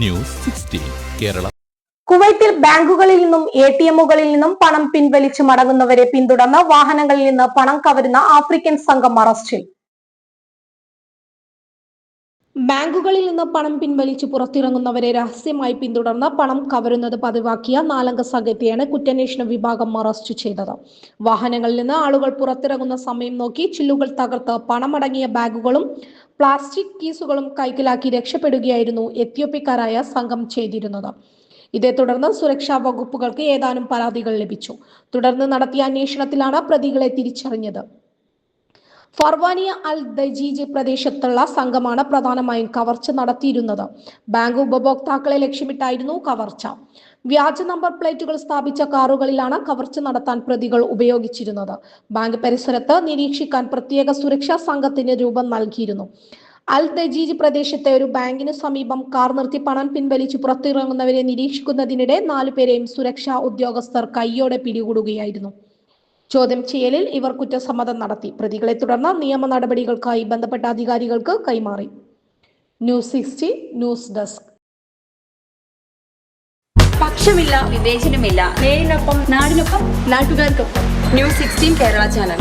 News sixteen Kerala. കുവൈത്തിൽ ബാങ്കുകളിൽ നിന്നും എ ടി എമ്മുകളിൽ നിന്നും പണം പിൻവലിച്ചു മടങ്ങുന്നവരെ പിന്തുടർന്ന് വാഹനങ്ങളിൽ നിന്ന് പണം കവരുന്ന ആഫ്രിക്കൻ സംഘം അറസ്റ്റിൽ. ബാങ്കുകളിൽ നിന്ന് പണം പിൻവലിച്ച് പുറത്തിറങ്ങുന്നവരെ രഹസ്യമായി പിന്തുടർന്ന് പണം കവരുന്നത് പതിവാക്കിയ നാലംഗ സംഘത്തെയാണ് കുറ്റാന്വേഷണ വിഭാഗം അറസ്റ്റ് ചെയ്തത്. വാഹനങ്ങളിൽ നിന്ന് ആളുകൾ പുറത്തിറങ്ങുന്ന സമയം നോക്കി ചില്ലുകൾ തകർത്ത് പണമടങ്ങിയ ബാഗുകളും പ്ലാസ്റ്റിക് കീസുകളും കൈക്കലാക്കി രക്ഷപ്പെടുകയായിരുന്നു എത്യോപ്യക്കാരായ സംഘം ചെയ്തിരുന്നത്. ഇതേ തുടർന്ന് സുരക്ഷാ വകുപ്പുകൾക്ക് ഏതാനും പരാതികൾ ലഭിച്ചു. തുടർന്ന് നടത്തിയ അന്വേഷണത്തിലാണ് പ്രതികളെ തിരിച്ചറിഞ്ഞത്. ഫർവാനിയ അൽ ദജീജ് പ്രദേശത്തുള്ള സംഘമാണ് പ്രധാനമായും കവർച്ച നടത്തിയിരുന്നത്. ബാങ്ക് ഉപഭോക്താക്കളെ ലക്ഷ്യമിട്ടായിരുന്നു കവർച്ച. വ്യാജ നമ്പർ പ്ലേറ്റുകൾ സ്ഥാപിച്ച കാറുകളിലാണ് കവർച്ച നടത്താൻ പ്രതികൾ ഉപയോഗിച്ചിരുന്നത്. ബാങ്ക് പരിസരത്ത് നിരീക്ഷിക്കാൻ പ്രത്യേക സുരക്ഷാ സംഘത്തിന് രൂപം നൽകിയിരുന്നു. അൽ ദജീജ് പ്രദേശത്തെ ഒരു ബാങ്കിന് സമീപം കാർ നിർത്തി പണം പിൻവലിച്ച് പുറത്തിറങ്ങുന്നവരെ നിരീക്ഷിക്കുന്നതിനിടെ നാലുപേരെയും സുരക്ഷാ ഉദ്യോഗസ്ഥർ കൈയോടെ പിടികൂടുകയായിരുന്നു. ചോദ്യം ചെയ്യലിൽ ഇവർ കുറ്റസമ്മതം നടത്തി. പ്രതികളെ തുടർന്ന് നിയമ നടപടികൾക്കായി ബന്ധപ്പെട്ട അധികാരികൾക്ക് കൈമാറി. News sixty news desk. പക്ഷമില്ല വിവേചനമില്ല. നേരിനൊപ്പം നാടിനൊപ്പം നാട്ടുകാർക്കൊപ്പം. News sixteen Kerala channel.